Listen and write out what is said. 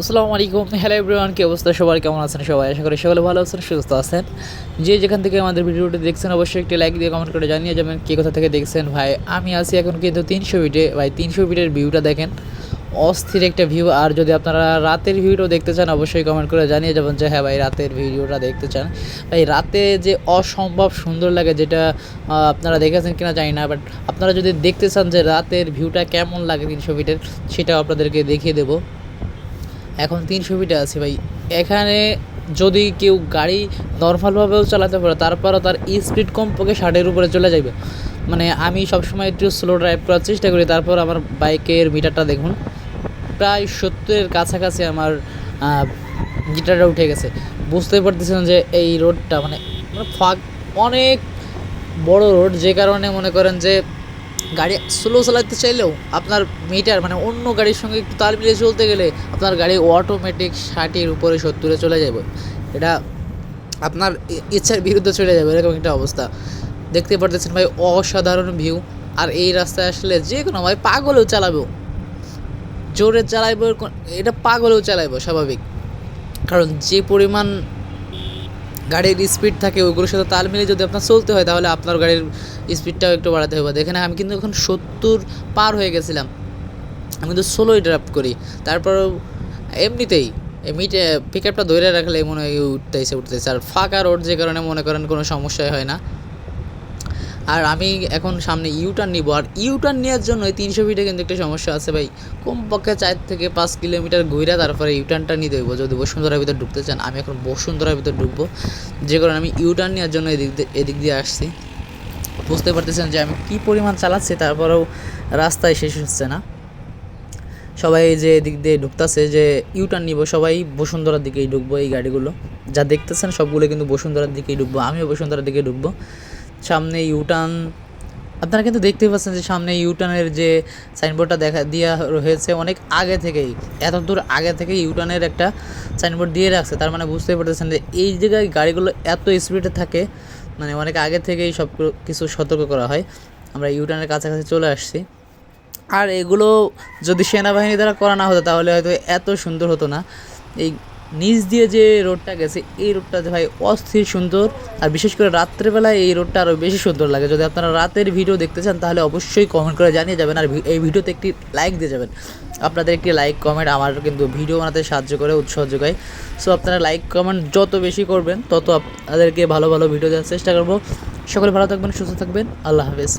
আসসালামু আলাইকুম। Hello everyone কি অবস্থা? সবার কেমন আছেন? সবাই আশা করি সকলে ভালো আছেন, সুস্থ আছেন। যে যেখান থেকে আমাদের ভিডিওটি দেখছেন, অবশ্যই একটি লাইক দিয়ে কমেন্ট করে জানিয়ে যাবেন কে কোথা থেকে দেখছেন। ভাই, আমি আছি এখন কিন্তু তিনশো ফিটে ভাই, তিনশো ফিটের ভিউটা দেখেন। অস্থির একটা ভিউ আর যদি আপনারা রাতের ভিডিও দেখতে চান, অবশ্যই কমেন্ট করে জানিয়ে যাবেন যে হ্যাঁ ভাই, রাতের ভিডিওটা দেখতে চান। ভাই, রাতে যে অসম্ভব সুন্দর লাগে, যেটা আপনারা দেখেছেন কিনা জানি না বাট আপনারা যদি দেখতে চান যে, রাতের ভিউটা কেমন লাগে তিনশো ফিটের সেটাও আপনাদেরকে দেখিয়ে দেবো। এখন তিনশো ফিটে আছি ভাই। এখানে যদি কেউ গাড়ি নর্মালভাবেও চালাতে পারে, তারপরও তার স্পিড কমপক্ষে ষাটের উপরে চলে যাবে মানে আমি সবসময় একটু স্লো ড্রাইভ করার চেষ্টা করি, তারপর আমার বাইকের মিটারটা দেখুন। প্রায় সত্তরের কাছাকাছি আমার মিটারটা উঠে গেছে। বুঝতে পারতেছেন যে এই রোডটা মানে ফাঁক, অনেক বড় রোড যে কারণে মনে করেন যে গাড়ি স্লো চালাতে চাইলেও আপনার মিটার মানে অন্য গাড়ির সঙ্গে একটু তাল মিলিয়ে চলতে গেলে আপনার গাড়ি অটোমেটিক ষাটের উপরে সত্তরে চলে যাবে। এটা আপনার ইচ্ছার বিরুদ্ধে চলে যাবে, এরকম একটা অবস্থা। দেখতে পারতেছেন ভাই, অসাধারণ ভিউ আর এই রাস্তায় আসলে যে কোনো ভাই পাগলেও চালাবেও জোরে চালাইবো এটা পাগলেও চালাইবো, স্বাভাবিক। কারণ যে পরিমাণ গাড়ির স্পিড থাকে ওইগুলোর সাথে তাল মিলিয়ে যদি আপনার চলতে হয়, তাহলে আপনার গাড়ির স্পিডটাও একটু বাড়াতে হবে। দেখেন আমি কিন্তু এখন সত্তর পার হয়ে গেছিলাম। আমি কিন্তু ষোলোই ড্রাইভ করি। তারপর এমনিতেই মিটে পিক আপটা ধরে রাখলে মনে হয় উঠতেছে উঠতেছে আর ফাঁকা রোড যে কারণে মনে করেন কোনো সমস্যাই হয় না। আর আমি এখন সামনে ইউটার্ন নিব। আর ইউটার্ন নেওয়ার জন্য তিনশো ফিটে কিন্তু একটা সমস্যা আছে ভাই। কমপক্ষে চার থেকে পাঁচ কিলোমিটার ঘুরে তারপরে ইউটার্নটা নিতে হইব। যদি বসুন্ধরার ভিতরে ঢুকতে চান, আমি এখন বসুন্ধরার ভিতরে ঢুকবো। যে কারণে আমি ইউটার্ন নেওয়ার জন্য এদিক এদিক দিয়ে আসছি। বুঝতে পারতেছেন যে আমি কী পরিমাণ চালাচ্ছি, তারপরেও রাস্তায় শেষ হচ্ছে না। সবাই যে এদিক দিয়ে ঢুকতেছে, যে ইউটার্ন নিব, সবাই বসুন্ধরার দিকেই ঢুকবো এই গাড়িগুলো। যা দেখতেছেন, সবগুলো কিন্তু বসুন্ধরার দিকেই ঢুকবো, আমিও বসুন্ধরার দিকে ঢুকবো। সামনে ইউটার্ন আপনারা কিন্তু দেখতেই পাচ্ছেন যে সামনে ইউটার্নের যে সাইনবোর্ডটা দেখা দেওয়া হয়েছে অনেক আগে থেকেই, এত দূর আগে থেকেই ইউটার্নের একটা সাইনবোর্ড দিয়ে রাখছে। তার মানে বুঝতেই পারতেছেন যে এই জায়গায় গাড়িগুলো এত স্পিডে থাকে মানে অনেক আগে থেকেই সব কিছু সতর্ক করা হয়। আমরা ইউটার্নের কাছাকাছি চলে আসছি। আর এগুলো যদি সেনাবাহিনী দ্বারা করা না হতো, তাহলে হয়তো এত সুন্দর হতো না। এই নিচ দিয়ে যে রোডটা গেছে, এই রোডটা ভাই অস্থির সুন্দর। আর বিশেষ করে রাত্রেবেলায় এই রোডটা আরও বেশি সুন্দর লাগে। যদি আপনারা রাতের ভিডিও দেখতে চান, তাহলে অবশ্যই কমেন্ট করে জানিয়ে যাবেন। আর এই ভিডিওতে একটি লাইক দিয়ে যাবেন। আপনাদের একটি লাইক কমেন্ট আমার কিন্তু ভিডিও বানাতে সাহায্য করে, উৎসাহ যোগায়। সো আপনারা লাইক কমেন্ট যত বেশি করবেন, তত আপনাদেরকে ভালো ভালো ভিডিও দেওয়ার চেষ্টা করব। সকলে ভালো থাকবেন, সুস্থ থাকবেন। আল্লাহ হাফেজ।